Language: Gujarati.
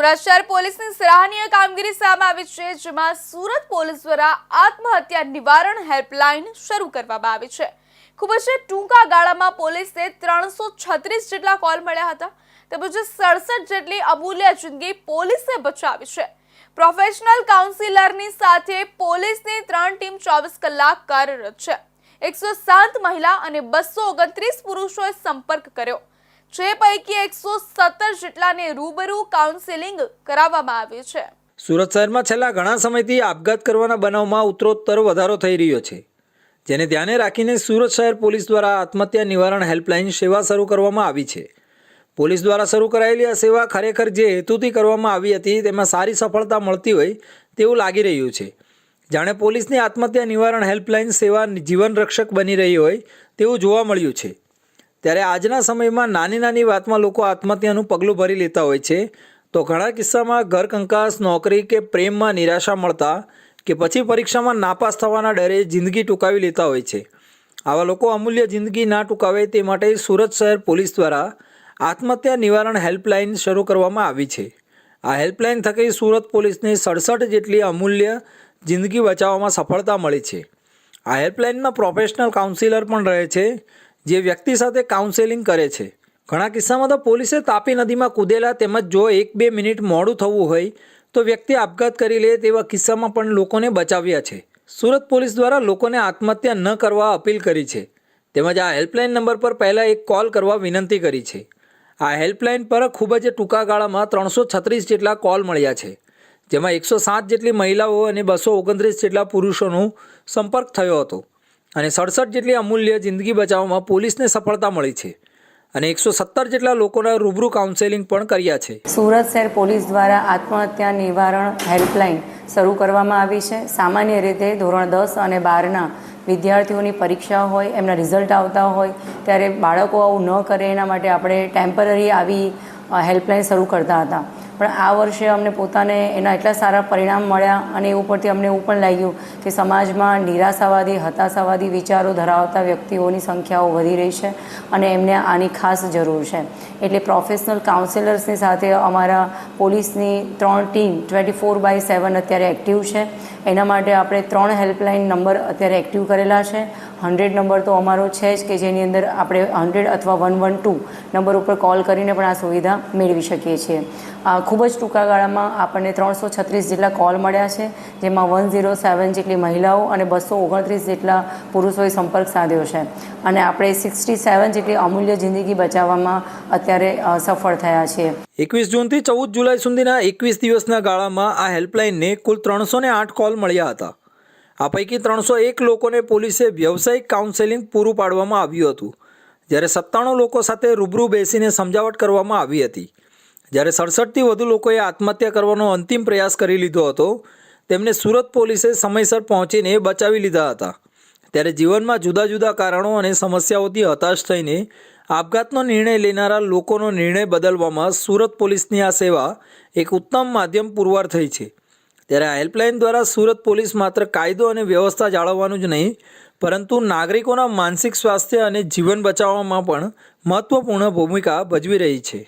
સુરત પોલીસની સરાહનીય કામગીરી સામે આવી છે, જેમાં સુરત પોલીસ દ્વારા આત્મહત્યા નિવારણ હેલ્પલાઇન શરૂ કરવામાં આવી છે. ખૂબ જ ટૂંકા ગાળામાં પોલીસે ત્રણસો છત્રીસ જેટલા કોલ મળ્યા હતા, તેમજ સડસઠ જેટલી અમૂલ્ય જિંદગી પોલીસે બચાવી છે. પ્રોફેશનલ કાઉન્સિલરની સાથે પોલીસની ત્રણ ટીમ ચોવીસ કલાક કાર્યરત છે. એકસો સાત મહિલા અને બસો ઓગણત્રીસ પુરુષોએ સંપર્ક કર્યો. જે પૈકી એકસો સત્તર જેટલાને રૂબરૂ કાઉન્સેલિંગ કરાવવામાં આવ્યું છે. સુરત શહેરમાં છેલ્લા ઘણા સમયથી આપઘાત કરવાના બનાવમાં ઉત્તરોત્તર વધારો થઈ રહ્યો છે. જેને ધ્યાને રાખીને સુરત શહેર પોલીસ દ્વારા આત્મહત્યા નિવારણ હેલ્પલાઇન સેવા શરૂ કરવામાં આવી છે. પોલીસ દ્વારા શરૂ કરાયેલી આ સેવા ખરેખર જે હેતુથી કરવામાં આવી હતી, તેમાં સારી સફળતા મળતી હોય તેવું લાગી રહ્યું છે. જાણે પોલીસની આત્મહત્યા નિવારણ હેલ્પલાઇન સેવા જીવન રક્ષક બની રહી હોય તેવું જોવા મળ્યું છે. ત્યારે આજના સમયમાં નાની નાની વાતમાં લોકો આત્મહત્યાનું પગલું ભરી લેતા હોય છે. તો ઘણા કિસ્સામાં ઘર કંકાસ, નોકરી કે પ્રેમમાં નિરાશા મળતા કે પછી પરીક્ષામાં નાપાસ થવાના ડરે જિંદગી ટૂંકાવી લેતા હોય છે. આવા લોકો અમૂલ્ય જિંદગી ના ટૂંકાવે તે માટે સુરત શહેર પોલીસ દ્વારા આત્મહત્યા નિવારણ હેલ્પલાઇન શરૂ કરવામાં આવી છે. આ હેલ્પલાઇન થકી સુરત પોલીસને સડસઠ જેટલી અમૂલ્ય જિંદગી બચાવવામાં સફળતા મળી છે. આ હેલ્પલાઇનમાં પ્રોફેશનલ કાઉન્સિલર પણ રહે છે. જે વ્યક્તિ સાથે કાઉન્સેલિંગ કરે છે. ઘણા કિસ્સામાં તો પોલીસે તાપી નદીમાં કૂદેલા તેમજ જો એક બે મિનિટ મોડું થવું હોય, તો વ્યક્તિ આપઘાત કરી લે તેવા કિસ્સામાં પણ લોકોને બચાવ્યા છે. સુરત પોલીસ દ્વારા લોકોને આત્મહત્યા ન કરવા અપીલ કરી છે. તેમજ આ હેલ્પલાઇન નંબર પર પહેલાં એક કોલ કરવા વિનંતી કરી છે. આ હેલ્પલાઇન પર ખૂબ જ ટૂંકા ગાળામાં ત્રણસો છત્રીસ જેટલા કોલ મળ્યા છે. જેમાં એકસો સાત જેટલી મહિલાઓ અને બસો ઓગણત્રીસ જેટલા પુરુષોનો સંપર્ક થયો હતો. અને સડસઠ જેટલી અમૂલ્ય જિંદગી બચાવવામાં પોલીસને સફળતા મળી છે અને એકસો સત્તર જેટલા લોકોના રૂબરૂ કાઉન્સેલિંગ પણ કર્યા છે. સુરત શહેર પોલીસ દ્વારા આત્મહત્યા નિવારણ હેલ્પલાઇન શરૂ કરવામાં આવી છે. સામાન્ય રીતે ધોરણ દસ અને બારના વિદ્યાર્થીઓની પરીક્ષા હોય, એમના રિઝલ્ટ આવતા હોય, ત્યારે બાળકો આવું ન કરે એના માટે આપણે ટેમ્પરરી આવી હેલ્પલાઇન શરૂ કરતા હતા. પણ આ વર્ષે અમને પોતાને એના એટલા સારા પરિણામ મળ્યા અને એ ઉપરથી અમને એવું પણ લાગ્યું કે સમાજમાં નિરાશાવાદી, હતાશાવાદી વિચારો ધરાવતા વ્યક્તિઓની સંખ્યાઓ વધી રહી છે અને એમને આની ખાસ જરૂર છે. એટલે પ્રોફેશનલ કાઉન્સિલર્સની સાથે અમારા પોલીસની ત્રણ team twenty four by seven અત્યારે એક્ટિવ છે. એના માટે આપણે ત્રણ હેલ્પલાઇન નંબર અત્યારે એક્ટિવ કરેલા છે. હંડ્રેડ નંબર તો અમારો છે જ કે જેની અંદર આપણે હંડ્રેડ અથવા વન વન ટુ નંબર ઉપર કોલ કરીને પણ આ સુવિધા મેળવી શકીએ છીએ. ખૂબ જ ટૂંકા ગાળામાં આપણને ત્રણસો છત્રીસ જેટલા કોલ મળ્યા છે, જેમાં વન ઝીરો સેવન જેટલી મહિલાઓ અને બસો ઓગણત્રીસ જેટલા પુરુષોએ સંપર્ક સાધ્યો છે. અને આપણે સિક્સટી સેવન જેટલી અમૂલ્ય જિંદગી બચાવવામાં અત્યારે સફળ થયા છીએ. એકવીસ જૂનથી ચૌદ જુલાઈ સુધીના એકવીસ દિવસના ગાળામાં આ હેલ્પલાઇનને કુલ ત્રણસો આઠ કોલ મળ્યા હતા. આ પૈકી ત્રણસો એક લોકોને પોલીસે વ્યવસાયિક કાઉન્સેલિંગ પૂરું પાડવામાં આવ્યું હતું. જ્યારે સત્તાણું લોકો સાથે રૂબરૂ બેસીને સમજાવટ કરવામાં આવી હતી. જ્યારે સડસઠથી વધુ લોકોએ આત્મહત્યા કરવાનો અંતિમ પ્રયાસ કરી લીધો હતો, તેમને સુરત પોલીસે સમયસર પહોંચીને બચાવી લીધા હતા. ત્યારે જીવનમાં જુદા જુદા કારણો અને સમસ્યાઓથી હતાશ થઈને આપઘાતનો નિર્ણય લેનારા લોકોનો નિર્ણય બદલવામાં સુરત પોલીસની આ સેવા એક ઉત્તમ માધ્યમ પુરવાર થઈ છે. ત્યારે આ હેલ્પલાઇન દ્વારા સુરત પોલીસ માત્ર કાયદો અને વ્યવસ્થા જાળવવાનું જ નહીં, પરંતુ નાગરિકોના માનસિક સ્વાસ્થ્ય અને જીવન બચાવવામાં પણ મહત્ત્વપૂર્ણ ભૂમિકા ભજવી રહી છે.